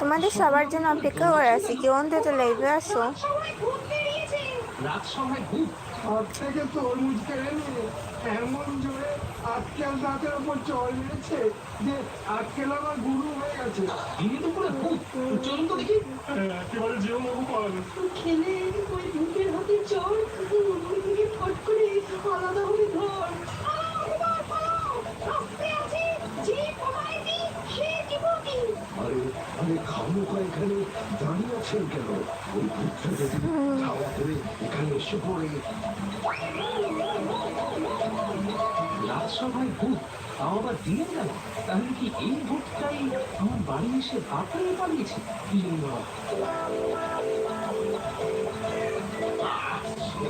তোমাদের সবার জন্য অপেক্ষা করে আছি। কেউ অন্তত লাইভে আসো। আজকাল রাতের উপর যে আজকাল আমার গুরু হয়ে গেছে। তো তো দেখি। হ্যাঁ, খেলে ওই ভূতের হাতে এখানে দাঁড়িয়ে আছেন কেন? ওই খাওয়া করে, এখানে এসে পড়ে। রাজসভায় ভূত, তাও আবার দিনের বেলা তাহলে কি এই ভূতটাই আমার বাড়ি এসে ভাত পালিয়েছে? কি জানি বাবা।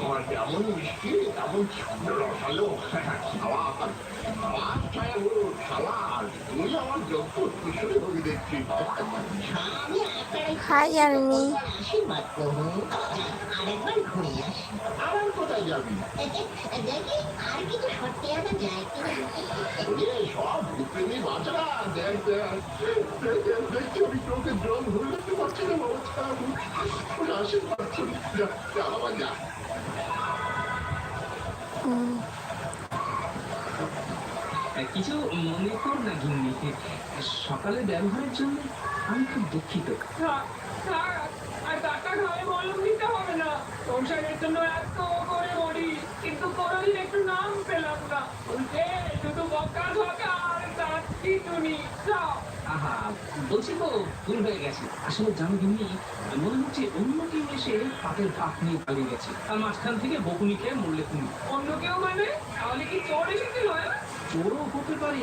আমার যেমন মিষ্টি তেমন রসালো খাওয়া খাওয়া ছায়া হলো খালার তুমি আমার যোগ্য কিশোরী হবি দেখছি হাই আর্মি। আশীর্বাদ করুন আরেকবার ঘুরে আসি আর কোথায় যাবি দেখি আর কিছু সত্যি আনা যায় কিনা সব ভূপ্রেমী বাচ্চারা দেখ দেখ দেখ, দেখ, দেখছি আমি চোখে জল ধরে কিছু মনে কর না গিন্নি সকালে ব্যবহারের জন্য আমি খুব দুঃখিত। আর টাকা নয় মলম হবে না। সংসারের জন্য এত বলছি তো ভুল হয়ে গেছে। আসলে জানো গিন্নি মনে হচ্ছে অন্য কেউ এসে পাটের পাক নিয়ে পালিয়ে গেছে। আর মাঝখান থেকে বকুনি খেয়ে মরলে তুমি। অন্য কেউ মানে? তাহলে কি চোর এসেছিল হ্যাঁ? চোরও হতে পারে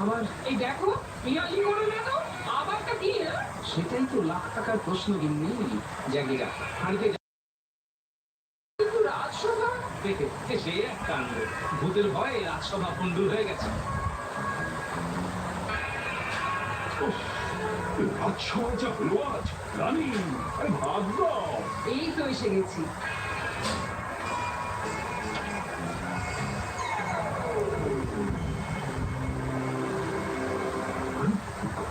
আবার এই দেখো ইয়ালি করো না তো আবারটা কি হ্যাঁ? সেটাই তো লাখ টাকার প্রশ্ন গিন্নি। জাগিরা হাড়িতে রাজসভা? দেখে সে এক কাণ্ড। ভূতের ভয়ে রাজসভা পণ্ডুর হয়ে গেছে। রাজসমাজা হলো আজ রানী আরে ভাগ এই তো এসে গেছি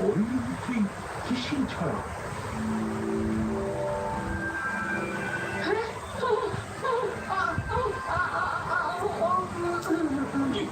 Only three kissing.